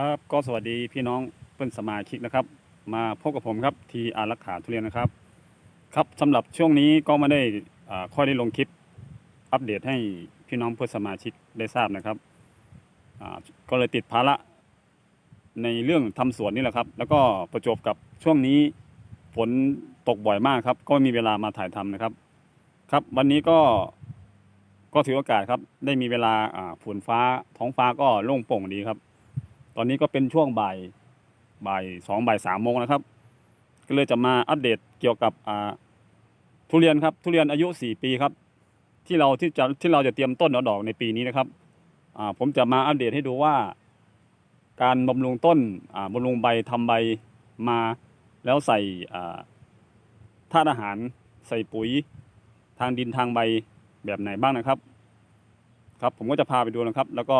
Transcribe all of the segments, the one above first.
ครับก็สวัสดีพี่น้องเพื่อนสมาชิกนะครับ มาพบกับผมครับทีอารักขาทุเรียนนะครับ ครับสำหรับช่วงนี้ก็ไม่ได้ค่อยได้ลงคลิปอัปเดตให้พี่น้องเพื่อนสมาชิกได้ทราบนะครับก็เลยติดภาระในเรื่องทำสวนนี่แหละครับ แล้วก็ประจบกับช่วงนี้ฝนตกบ่อยมากครับ ก็ไม่มีเวลามาถ่ายทำนะครับ ครับวันนี้ก็ก็ถือโอกาสครับได้มีเวลาฝนฟ้าท้องฟ้าก็โล่งโปร่งดีครับ ตอนนี้ก็เป็นช่วงบ่ายบ่ายสองบ่ายสามโมงนะครับ ก็เลยจะมาอัปเดตเกี่ยวกับทุเรียนครับทุเรียนอายุสี่ปีครับ ที่เราที่จะที่เราจะเตรียมต้นดอกในปีนี้นะครับผมจะมาอัปเดตให้ดูว่า การบำรุงต้นบำรุงใบทำใบมาแล้วใส่ธาตุอาหารใส่ปุ๋ยทางดินทางใบแบบไหนบ้างนะครับ ครับผมก็จะพาไปดูนะครับ แล้วก็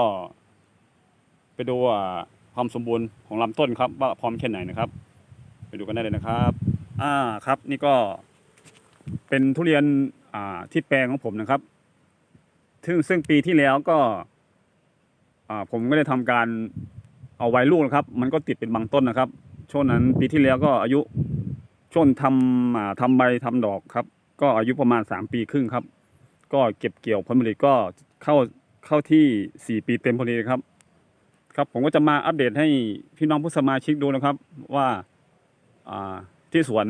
ไปดูอ่าความสมบูรณ์ของลำต้นครับว่าพร้อมแค่ไหนนะครับ ไปดูกันได้เลยนะครับ อ่าครับนี่ก็เป็นทุเรียนอ่าที่แปลงของผมนะครับ ซึ่งซึ่งปีที่แล้วก็อ่าผมก็ได้ทำการเอาไว้ลูกนะครับ มันก็ติดเป็นบางต้นนะครับ ช่วงนั้นปีที่แล้วก็อายุช่วงทำอ่าทำใบทำดอกครับ ก็อายุประมาณสามปีครึ่งครับ ก็เก็บเกี่ยวผลผลิตก็เข้าเข้าที่สี่ปีเต็มพอดีครับ ครับผมก็จะมาอัปเดตให้พี่น้องผู้สมาชิกดูนะครับว่าที่สวน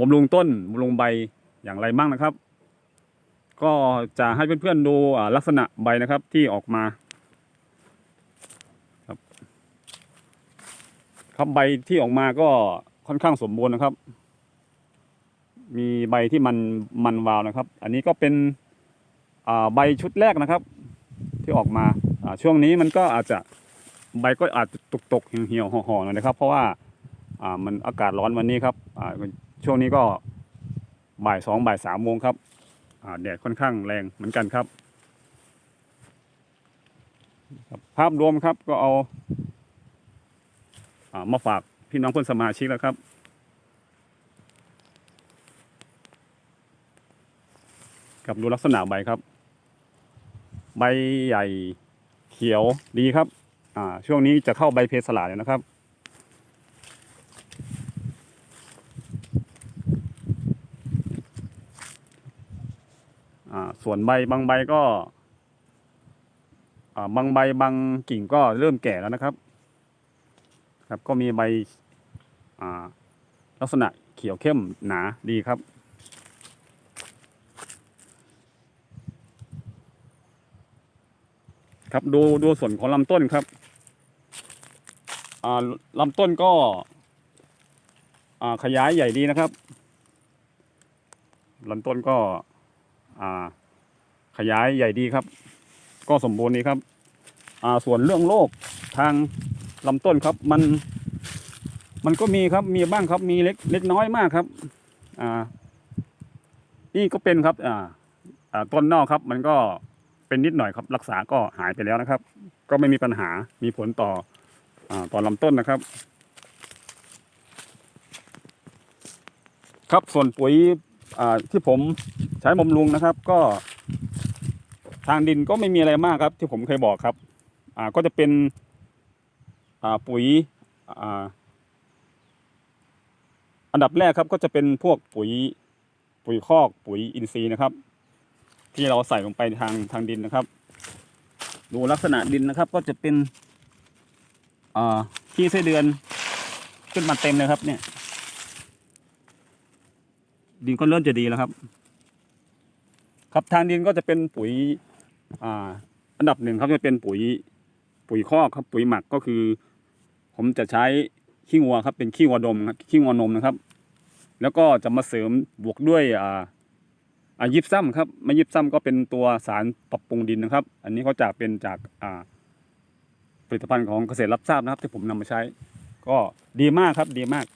บำรุงต้นบำรุงใบอย่างไรบ้างนะครับ ก็จะให้เพื่อนๆดูลักษณะใบนะครับที่ออกมาครับครับใบที่ออกมาก็ค่อนข้างสมบูรณ์นะครับ มีใบที่มันมันวาวนะครับ อันนี้ก็เป็นใบชุดแรกนะครับ ที่ออกมา ช่วงนี้มันก็อาจจะใบก็อาจจะตกตกๆเหี่ยวๆห่อๆหน่อยนะครับ เพราะว่ามันอากาศร้อนวันนี้ครับช่วงนี้ก็บ่ายสองบ่ายสามโมงครับแดดค่อนข้างแรงเหมือนกันครับ ภาพรวมครับก็เอาอามาฝากพี่น้องเพื่อนสมาชิกแล้วครับกับดูลักษณะใบครับ ใบใหญ่ เขียวดีครับ อ่า ช่วงนี้จะเข้าใบเพสลาแล้วนะครับ อ่า ส่วนใบบางใบก็ อ่า บางใบบางกิ่งก็เริ่มแก่แล้วนะครับ ครับ ก็มีใบ อ่า ลักษณะเขียวเข้มหนาดีครับ ครับ ดูดูส่วนของลำต้นครับ อ่าลำต้นก็ อ่าขยายใหญ่ดีนะครับลำต้นก็ อ่า ขยายใหญ่ดีครับ ก็สมบูรณ์ดีครับ อ่าส่วนเรื่องโรคทางลำต้นครับมัน มันก็มีครับมีบ้างครับ มีเล็กเล็กน้อยมากครับ อ่า นี่ก็เป็นครับ อ่า อ่าต้นนอกครับ มันก็ เป็นนิดหน่อยครับรักษาก็หายไปแล้วนะครับ ก็ไม่มีปัญหามีผลต่ออต่อลำต้นนะครับ ครับส่วนปุ๋ยที่ผมใช้บำรุงนะครับ ก็ ทางดินก็ไม่มีอะไรมากครับ ที่ผมเคยบอกครับก็จะเป็นปุ๋ยอันดับแรกครับก็จะเป็นพวกปุ๋ยปุ๋ยคอกปุ๋ยอินทรีย์นะครับ ที่เราใส่ลงไปทางทางดินนะครับ ดูลักษณะดินนะครับ ก็จะเป็นขี้ไส้เดือนขึ้นมาเต็มเลยครับ เนี่ย ดินก็เริ่มจะดีแล้วครับ ครับทางดินก็จะเป็นปุ๋ยอ่าอันดับหนึ่งครับจะเป็นปุ๋ยปุ๋ยคอกครับปุ๋ยหมักก็คือ ผมจะใช้ขี้งัวครับ เป็นขี้งัวดมครับขี้งัวนมนะครับ แล้วก็จะมาเสริมบวกด้วยอ่า อ่ายิบซ้ำครับไม่ยิบซ้ำก็เป็นตัวสารปรับปรุงดินนะครับ อันนี้เขาจากเป็นจากอ่าผลิตภัณฑ์ของเกษตรรับทราบนะครับ ที่ผมนำมาใช้ ก็ดีมากครับดีมาก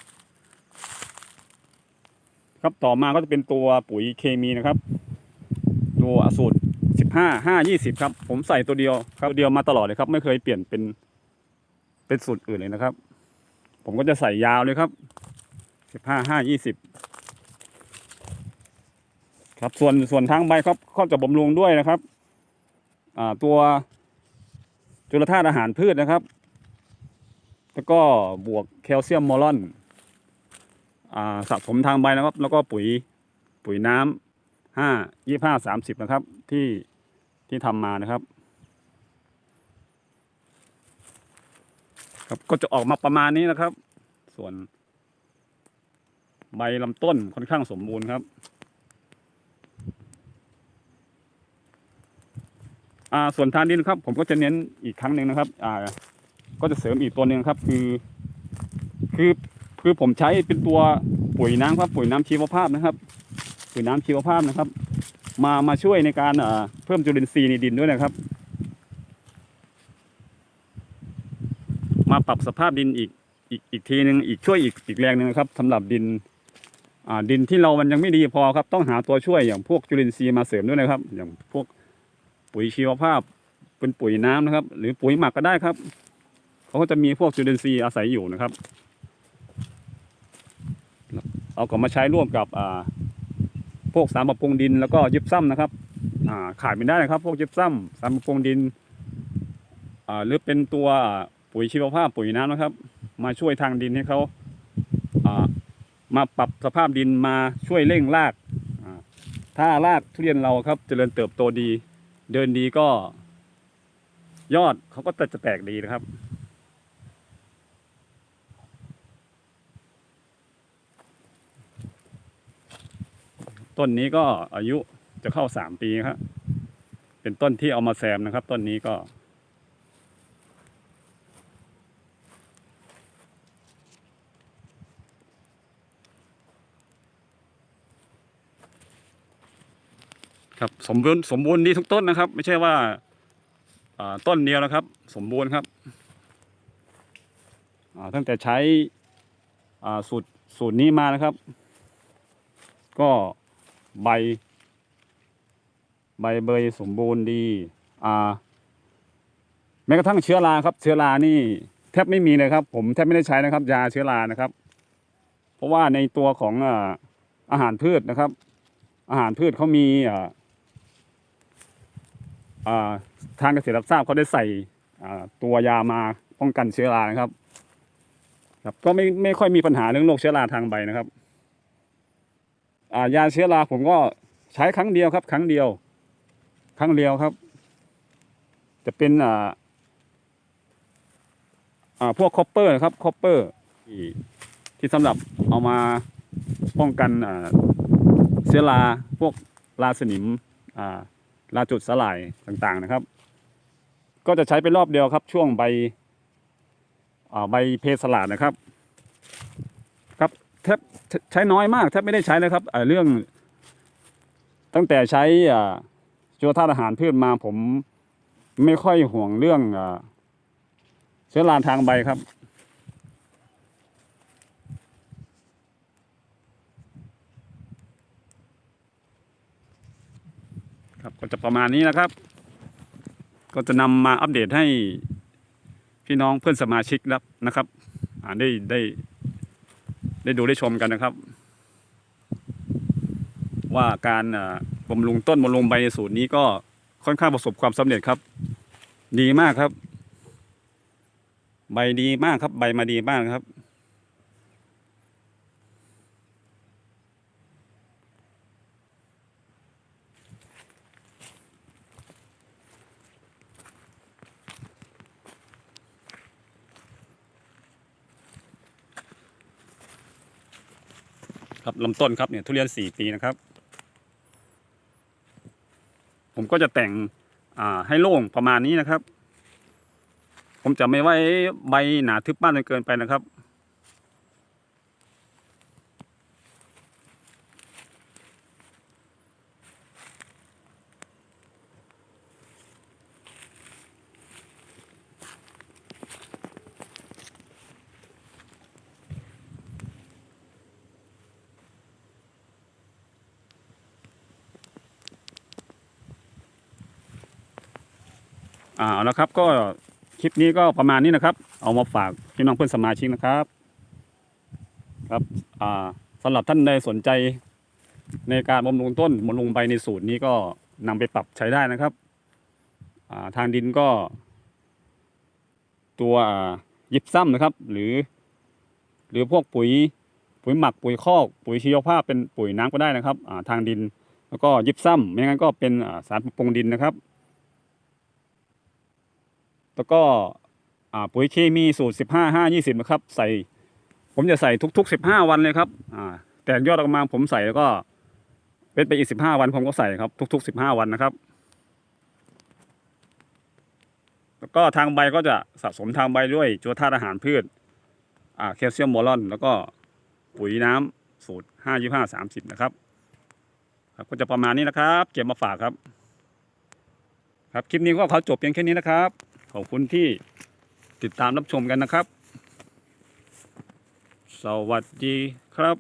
ครับต่อมาก็จะเป็นตัวปุ๋ยเคมีนะครับ ตัวสูตรสิบห้าห้ายี่สิบครับ ผมใส่ตัวเดียวครับเดียวมาตลอดเลยครับ ไม่เคยเปลี่ยนเป็นเป็นสูตรอื่นเลยนะครับ ผมก็จะใส่ยาวเลยครับสิบห้าห้ายี่สิบ ครับส่วนส่วนทางใบครับก็จะบำรุงด้วยนะครับตัวจุลธาตุอาหารพืชนะครับ แล้วก็บวกแคลเซียมมอลอนสะสมทางใบนะครับ แล้วก็ปุ๋ยปุ๋ยน้ำห้ายี่ห้าสามสิบนะครับที่ที่ทำมานะครับ ครับก็จะออกมาประมาณนี้นะครับ ส่วนใบลำต้นค่อนข้างสมบูรณ์ครับ อ่าส่วนทานดินครับ ผมก็จะเน้นอีกครั้งหนึ่งนะครับ อ่า ก็จะเสริมอีกตัวหนึ่งครับ คือ คือคือผมใช้เป็นตัวปุ๋ยน้ำครับ ปุ๋ยน้ำชีวภาพนะครับ ปุ๋ยน้ำชีวภาพนะครับ มามาช่วยในการอ่าเพิ่มจุลินทรีย์ในดินด้วยนะครับ มาปรับสภาพดินอีกอีกอีกทีหนึ่งอีกช่วยอีกอีกแรงหนึ่งนะครับสำหรับดินดินที่เรามันยังไม่ดีพอครับ ต้องหาตัวช่วยอย่างพวกจุลินทรีย์มาเสริมด้วยนะครับ อย่างพวก ปุ๋ยชีวภาพ เป็นปุ๋ยน้ำนะครับ หรือปุ๋ยหมักก็ได้ครับเขาก็จะมีพวกจุลินทรีย์อาศัยอยู่นะครับ เอาก็มาใช้ร่วมกับพวกสารปรับปรุงดินแล้วก็ยิบซ้ำนะครับขาดไม่ได้นะครับ พวกยิบซ้ำสารปรับปรุงดินหรือเป็นตัวปุ๋ยชีวภาพปุ๋ยน้ำนะครับ มาช่วยทางดินให้เขามาปรับสภาพดินมาช่วยเร่งรากถ้ารากทุเรียนเราครับเจริญเติบโตดี เดินดีก็ ยอดเขาก็จะแตกดีนะครับ ต้นนี้ก็อายุจะเข้าสามปีครับเป็นต้นที่เอามาแซมนะครับ ต้นนี้ก็ ครับสมบูรณ์สมบูรณ์ดีทุกต้นนะครับ ไม่ใช่ว่าต้นเดียวนะครับ สมบูรณ์ครับตั้งแต่ใช้สูตรสูตรนี้มานะครับ ก็ใบ ใบเบยสมบูรณ์ดีแม้กระทั่งเชื้อราครับ เชื้อรานี่แทบไม่มีเลยครับ ผมแทบไม่ได้ใช้นะครับ ยาเชื้อรานะครับ เพราะว่าในตัวของอาหารพืชนะครับ อาหารพืชเขามีอ ทางเกษตรรับทราบเขาได้ใส่ตัวยามาป้องกันเชื้อรานะครับ ครับก็ไม่ไม่ค่อยมีปัญหาเรื่องโรคเชื้อราทางใบนะครับายาเชื้อราผมก็ใช้ครั้งเดียวครับ ครั้งเดียว ครั้งเดียวครับ จะเป็นอ่าอ่าพวกคอปเปอร์นะครับคอปเปอร์ที่ที่สำหรับเอามาป้องกันอ่าเชื้อราพวกราสนิมอ่า ลาจุดสลายต่างๆนะครับ ก็จะใช้ไปรอบเดียวครับ ช่วงใบใบเพสลาดนะครับ ครับแทบใช้น้อยมากแทบไม่ได้ใช้เลยครับเรื่อง ตั้งแต่ใช้อ่าชีวธาตุอาหารพืชมาผมไม่ค่อยห่วงเรื่องเชื้อราทางใบครับ ครับ ก็จะประมาณนี้นะครับ ก็จะนำมาอัปเดตให้พี่น้องเพื่อนสมาชิกรับนะครับอ่าได้ได้ได้ดูได้ชมกันนะครับ ว่าการอ่าบำรุงต้นบำรุงใบในสูตรนี้ก็ค่อนข้างประสบความสำเร็จครับ ดีมากครับ ใบดีมากครับ ใบมาดีมากครับ ครับลำต้นครับเนี่ยทุเรียนสี่ปีนะครับ ผมก็จะแต่งอ่าให้โล่งประมาณนี้นะครับ ผมจะไม่ไว้ใบหนาทึบมากจนเกินไปนะครับ อ่าเอาละครับก็คลิปนี้ก็ประมาณนี้นะครับ เอามาฝากพี่น้องเพื่อนสมาชิกนะครับ ครับอ่าสำหรับท่านใดสนใจในการบำรุงต้นบำรุงใบในสูตรนี้ก็นำไปปรับใช้ได้นะครับอ่าทางดินก็ ตัวยิบซ้ำนะครับ หรือ หรือพวกปุ๋ยปุ๋ยหมักปุ๋ยคอก ปุ๋ยชีวภาพเป็นปุ๋ยน้ำก็ได้นะครับอ่าทางดิน แล้วก็ยิบซ้ำไม่งั้นก็เป็นสารปรับปรุงดินนะครับ แล้วก็ปุ๋ยเคมีสูตร 15 5 20 นะครับ ใส่ ผมจะใส่ทุก ๆ 15 วันเลยครับแตกยอดออกมาผมใส่แล้วก็เป็นไปอีก 15 วันผมก็ใส่ครับ ทุก ๆ 15 วันนะครับ แล้วก็ทางใบก็จะสะสมทางใบด้วยจุลธาตุอาหารพืชแคลเซียมโมลอน แล้วก็ปุ๋ยน้ำสูตร 5 25 30 นะครับครับก็จะประมาณนี้นะครับ เก็บมาฝากครับ ครับ คลิปนี้ก็เขาจบเพียงแค่นี้นะครับ ขอบคุณที่ติดตามรับชมกันนะครับ สวัสดีครับ